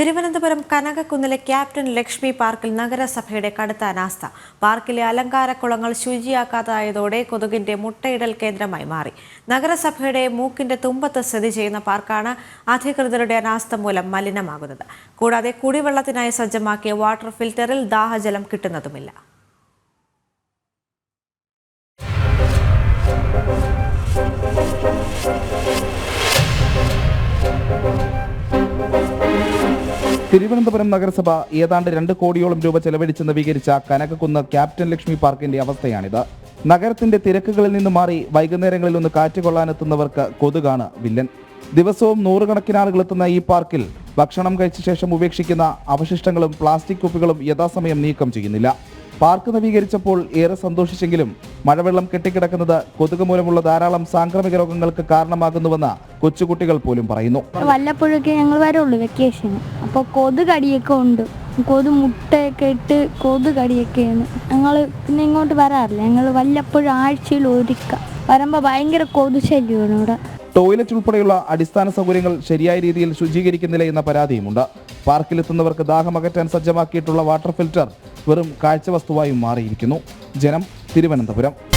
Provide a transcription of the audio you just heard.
Thiruvananthapuram കനകക്കുന്നിലെ captain Lakshmi പാർക്കിൽ നഗരസഭയുടെ കടുത്ത അനാസ്ഥ. പാർക്കിലെ അലങ്കാരക്കുളങ്ങൾ ശുചിയാക്കാതായതോടെ കൊതുകിന്റെ മുട്ടയിടൽ കേന്ദ്രമായി മാറി. നഗരസഭയുടെ മൂക്കിന്റെ തുമ്പത്ത് സ്ഥിതി ചെയ്യുന്ന പാർക്കാണ് അധികൃതരുടെ അനാസ്ഥ മൂലം മലിനമാകുന്നത്. കൂടാതെ കുടിവെള്ളത്തിനായി സജ്ജമാക്കിയ വാട്ടർ ഫിൽറ്ററിൽ ദാഹജലം കിട്ടുന്നതുമില്ല. തിരുവനന്തപുരം നഗരസഭ ഏതാണ്ട് രണ്ട് കോടിയോളം രൂപ ചെലവഴിച്ച് നവീകരിച്ച കനകക്കുന്ന് ക്യാപ്റ്റൻ ലക്ഷ്മി പാർക്കിന്റെ അവസ്ഥയാണിത്. നഗരത്തിന്റെ തിരക്കുകളിൽ നിന്ന് മാറി വൈകുന്നേരങ്ങളിൽ ഒന്ന് കാറ്റ് കൊള്ളാനെത്തുന്നവർക്ക് കൊതുകാണ് വില്ലൻ. ദിവസവും നൂറുകണക്കിന് ആളുകൾ എത്തുന്ന ഈ പാർക്കിൽ ഭക്ഷണം കഴിച്ച ശേഷം ഉപേക്ഷിക്കുന്ന അവശിഷ്ടങ്ങളും പ്ലാസ്റ്റിക് കുപ്പികളും യഥാസമയം നീക്കം ചെയ്യുന്നില്ല. പാർക്ക് നവീകരിച്ചപ്പോൾ ഏറെ സന്തോഷിച്ചെങ്കിലും മഴവെള്ളം കെട്ടിക്കിടക്കുന്നത് കൊതുക് മൂലമുള്ള ധാരാളം സാംക്രമിക രോഗങ്ങൾക്ക് കാരണമാകുന്നുവെന്ന് കൊച്ചുകുട്ടികൾ പോലും പറയുന്നു. വല്ലപ്പോഴൊക്കെ ഞങ്ങൾ വരുള്ളൂ വെക്കേഷൻ അപ്പോൾ കൊതുകടിയൊക്കെ ഉണ്ട്. കൊതു മുട്ടയൊക്കെ ഇട്ട് കൊതുകടിയൊക്കെയാണ് ഞങ്ങൾ പിന്നെ ഇങ്ങോട്ട് വരാറില്ല. ഞങ്ങൾ വല്ലപ്പോഴും ആഴ്ചയിൽ ഒരുക്ക. വരുമ്പോൾ ഭയങ്കര കൊതു ശല്യമാണ് ഇവിടെ. ടോയ്ലറ്റ് ഉൾപ്പെടെയുള്ള അടിസ്ഥാന സൗകര്യങ്ങൾ ശരിയായ രീതിയിൽ ശുചീകരിക്കുന്നില്ല എന്ന പരാതിയുമുണ്ട്. പാർക്കിലെത്തുന്നവർക്ക് ദാഹമകറ്റാൻ സജ്ജമാക്കിയിട്ടുള്ള വാട്ടർ ഫിൽറ്റർ വെറും കാഴ്ചവസ്തുവായും മാറിയിരിക്കുന്നു. ജനം തിരുവനന്തപുരം.